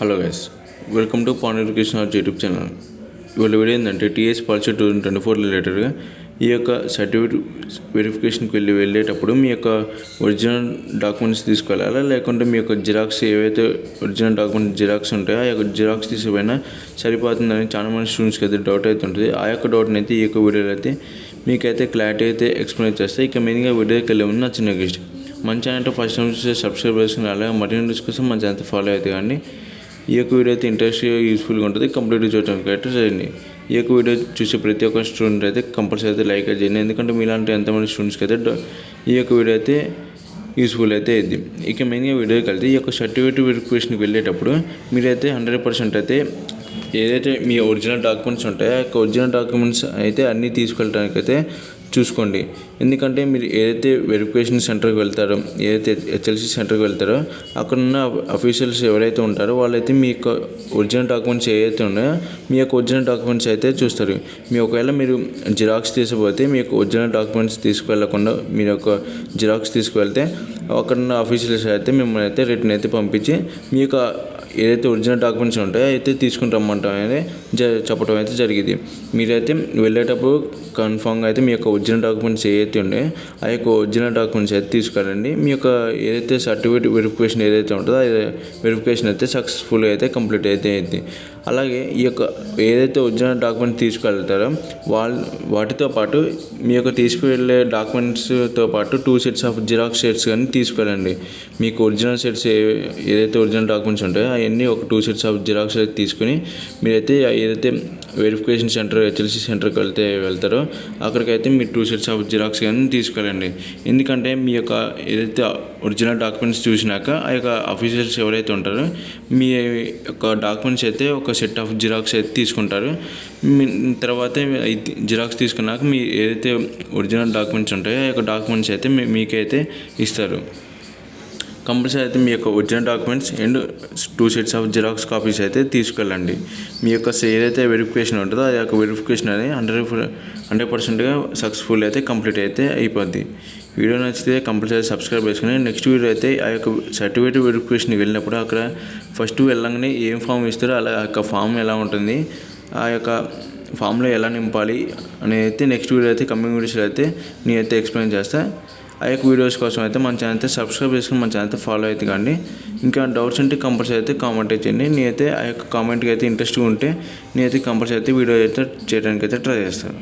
Hello guys welcome to Pan Education Art YouTube channel. ఇవాళ video ఏంటంటే TS policy two thousand twenty four రిలేటెడ్గా ఈ యొక్క certificate వెరిఫికేషన్కి వెళ్ళి వెళ్ళేటప్పుడు మీ యొక్క ఒరిజినల్ డాక్యుమెంట్స్ తీసుకెళ్ళాలా? లేకుంటే మీ యొక్క జిరాక్స్ ఏవైతే ఒరిజినల్ డాక్యుమెంట్ జిరాక్స్ ఉంటాయో ఆ యొక్క జిరాక్స్ తీసుకుపోయినా సరిపోతుందని చాలా మంది స్టూడెంట్స్కి అయితే డౌట్ అయితే ఉంటుంది. ఆ యొక్క డౌట్ని అయితే ఈ యొక్క వీడియోలో అయితే మీకైతే క్లారిటీ అయితే ఎక్స్ప్లెయిన్ చేస్తే. ఇక మెయిన్గా వీడియోకి వెళ్ళే ముందు నా చిన్న గిస్ట్. మన ఛానల్ ఫస్ట్ టైం చూస్తే సబ్స్క్రైబ్ చేసుకుని అలాగే మరిన్ని న్యూస్ కోసం మన ఛానల్ ఫాలో అయితే కానీ ఈ యొక్క వీడియో అయితే ఇంట్రెస్ట్గా యూస్ఫుల్గా ఉంటుంది. కంప్లీట్గా చూడడానికి అయితే చేయండి. ఈ యొక్క వీడియో చూసే ప్రతి ఒక్క స్టూడెంట్ అయితే కంపల్సరీ అయితే లైక్ అయితే చేయండి. ఎందుకంటే మీలాంటి ఎంతమంది స్టూడెంట్స్కి అయితే ఈ యొక్క వీడియో అయితే యూస్ఫుల్ అయితే అయింది. ఇక మెయిన్గా వీడియోకి వెళ్తే ఈ యొక్క సర్టిఫికేట్ వెరిఫికేషన్కి వెళ్ళేటప్పుడు మీరైతే హండ్రెడ్ పర్సెంట్ అయితే ఏదైతే మీ ఒరిజినల్ డాక్యుమెంట్స్ ఉంటాయో ఆ ఒరిజినల్ డాక్యుమెంట్స్ అయితే అన్నీ తీసుకెళ్ళడానికి అయితే చూసుకోండి. ఎందుకంటే మీరు ఏదైతే వెరిఫికేషన్ సెంటర్కి వెళ్తారో ఏదైతే హెచ్ఎల్సి సెంటర్కి వెళ్తారో అక్కడ ఉన్న అఫీషియల్స్ ఎవరైతే ఉంటారో వాళ్ళైతే మీ యొక్క ఒరిజినల్ డాక్యుమెంట్స్ ఏవైతే ఉన్నాయో మీ యొక్క ఒరిజినల్ డాక్యుమెంట్స్ అయితే చూస్తారు. మీ ఒకవేళ మీరు జిరాక్స్ తీసుకుపోతే మీ యొక్క ఒరిజినల్ డాక్యుమెంట్స్ తీసుకువెళ్ళకుండా మీరు యొక్క జిరాక్స్ తీసుకువెళ్తే అక్కడ ఉన్న అఫీషియల్స్ అయితే మిమ్మల్ని అయితే రిటర్న్ అయితే పంపించి మీ యొక్క ఏదైతే ఒరిజినల్ డాక్యుమెంట్స్ ఉంటాయో అయితే తీసుకుని రమ్మంటాం అనేది జ చెప్పడం అయితే జరిగింది. మీరైతే వెళ్ళేటప్పుడు కన్ఫామ్గా అయితే మీ యొక్క ఒరిజినల్ డాక్యుమెంట్స్ ఏవైతే ఉన్నాయో ఆ యొక్క ఒరిజినల్ డాక్యుమెంట్స్ అయితే తీసుకురండి. మీ యొక్క ఏదైతే సర్టిఫికేట్ వెరిఫికేషన్ ఏదైతే ఉంటుందో అది వెరిఫికేషన్ అయితే సక్సెస్ఫుల్ అయితే కంప్లీట్ అయితే అయింది. అలాగే ఈ యొక్క ఏదైతే ఒరిజినల్ డాక్యుమెంట్ తీసుకెళ్తారో వాళ్ళు వాటితో పాటు మీ యొక్క తీసుకువెళ్ళే డాక్యుమెంట్స్తో పాటు two sets of xerox sets కానీ తీసుకెళ్ళండి. మీకు ఒరిజినల్ సెట్స్ ఏ ఏదైతే ఒరిజినల్ డాక్యుమెంట్స్ ఉంటాయో అవన్నీ ఒక టూ సెట్స్ ఆఫ్ జిరాక్స్ అయితే తీసుకుని మీరైతే ఏదైతే వెరిఫికేషన్ సెంటర్ హెచ్ఎల్సి సెంటర్కి వెళ్తే వెళ్తారో అక్కడికైతే మీరు టూ సెట్స్ ఆఫ్ జిరాక్స్ కానీ తీసుకెళ్ళండి. ఎందుకంటే మీ యొక్క ఏదైతే ఒరిజినల్ డాక్యుమెంట్స్ చూసినాక ఆ యొక్క అఫీషియల్స్ ఎవరైతే ఉంటారో మీ యొక్క డాక్యుమెంట్స్ అయితే ఒక సెట్ ఆఫ్ జిరాక్స్ అయితే తీసుకుంటారు. తర్వాత జిరాక్స్ తీసుకున్నాక మీ ఏదైతే ఒరిజినల్ డాక్యుమెంట్స్ ఉంటాయో ఆ యొక్క డాక్యుమెంట్స్ అయితే మీకైతే ఇస్తారు. కంపల్సరీ అయితే మీ యొక్క original documents and two sets of xerox copies అయితే తీసుకెళ్ళండి. మీ యొక్క ఏదైతే వెరిఫికేషన్ ఉంటుందో ఆ యొక్క వెరిఫికేషన్ అనేది హండ్రెడ్ హండ్రెడ్ పర్సెంట్గా సక్సెస్ఫుల్ అయితే కంప్లీట్ అయితే అయిపోద్ది. వీడియో నచ్చితే కంపల్సరీ సబ్స్క్రైబ్ చేసుకుని నెక్స్ట్ వీడియో అయితే ఆ యొక్క సర్టిఫికేట్ వెరిఫికేషన్కి వెళ్ళినప్పుడు అక్కడ ఫస్ట్ వెళ్ళంగానే ఏం ఫామ్ ఇస్తారో అలా ఆ యొక్క ఫామ్ ఎలా ఉంటుంది ఆ యొక్క ఫామ్లో ఎలా నింపాలి అనేది అయితే నెక్స్ట్ వీడియో అయితే కమింగ్ వీడియోస్లో అయితే నేనైతే ఎక్స్ప్లెయిన్ చేస్తాను ఆ యొక్క వీడియోస్ కోసం అయితే మన ఛానల్ అయితే సబ్స్క్రైబ్ చేసుకుని మన ఛానల్ అయితే ఫాలో అయితే కానీ ఇంకా డౌట్స్ ఉంటే కంపల్సరీ అయితే కామెంట్ చేయండి. నేనైతే ఆ యొక్క కామెంట్కి అయితే ఇంట్రెస్ట్గా ఉంటే నేనైతే కంపల్సరీ అయితే వీడియో అయితే చేయడానికి అయితే ట్రై చేస్తాను.